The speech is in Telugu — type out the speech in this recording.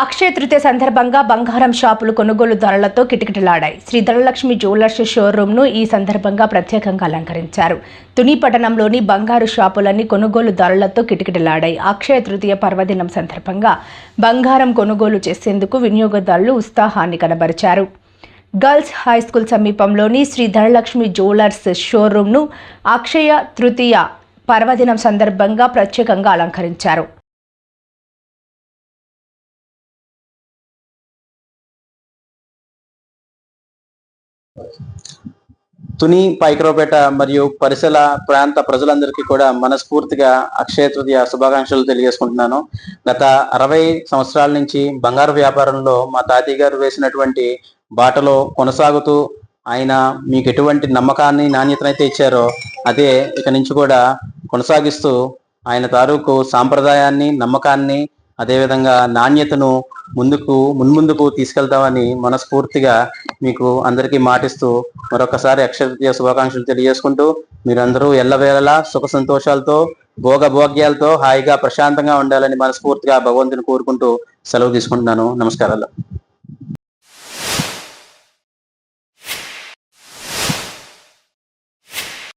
అక్షయ తృతీయ సందర్భంగా బంగారం షాపులు కొనుగోలు ధరలతో కిటకిటలాడాయి. శ్రీ ధనలక్ష్మి జ్యువెలర్స్ షోరూంను ఈ సందర్భంగా ప్రత్యేకంగా అలంకరించారు. తుని పట్టణంలోని బంగారు షాపులన్నీ కొనుగోలు ధరలతో కిటకిటలాడాయి. అక్షయ తృతీయ పర్వదినం సందర్భంగా బంగారం కొనుగోలు చేసేందుకు వినియోగదారులు ఉత్సాహాన్ని కనబరిచారు. గర్ల్స్ హై స్కూల్ సమీపంలోని శ్రీ ధనలక్ష్మి జ్యువెలర్స్ షోరూంను అక్షయ తృతీయ పర్వదినం సందర్భంగా ప్రత్యేకంగా అలంకరించారు. తుని పైకరోపేట మరియు పరిసర ప్రాంత ప్రజలందరికీ కూడా మనస్ఫూర్తిగా అక్షయ తృతీయ శుభాకాంక్షలు తెలియజేసుకుంటున్నాను. గత అరవై సంవత్సరాల నుంచి బంగారు వ్యాపారంలో మా తాతయ్య గారు వేసినటువంటి బాటలో కొనసాగుతూ ఆయన మీకు ఎటువంటి నమ్మకాన్ని నాణ్యతనైతే ఇచ్చారో అదే ఇక నుంచి కూడా కొనసాగిస్తూ ఆయన తాలూకు సాంప్రదాయాన్ని నమ్మకాన్ని అదేవిధంగా నాణ్యతను ముందుకు మున్ముందుకు తీసుకెళ్తామని మనస్ఫూర్తిగా మీకు అందరికీ మాటిస్తూ మరొకసారి అక్షయ శుభాకాంక్షలు తెలియజేసుకుంటూ మీరందరూ ఎల్లవేళలా సుఖ సంతోషాలతో భోగ భోగ్యాలతో హాయిగా ప్రశాంతంగా ఉండాలని మనస్ఫూర్తిగా భగవంతుని కోరుకుంటూ సెలవు తీసుకుంటున్నాను. నమస్కారాలు.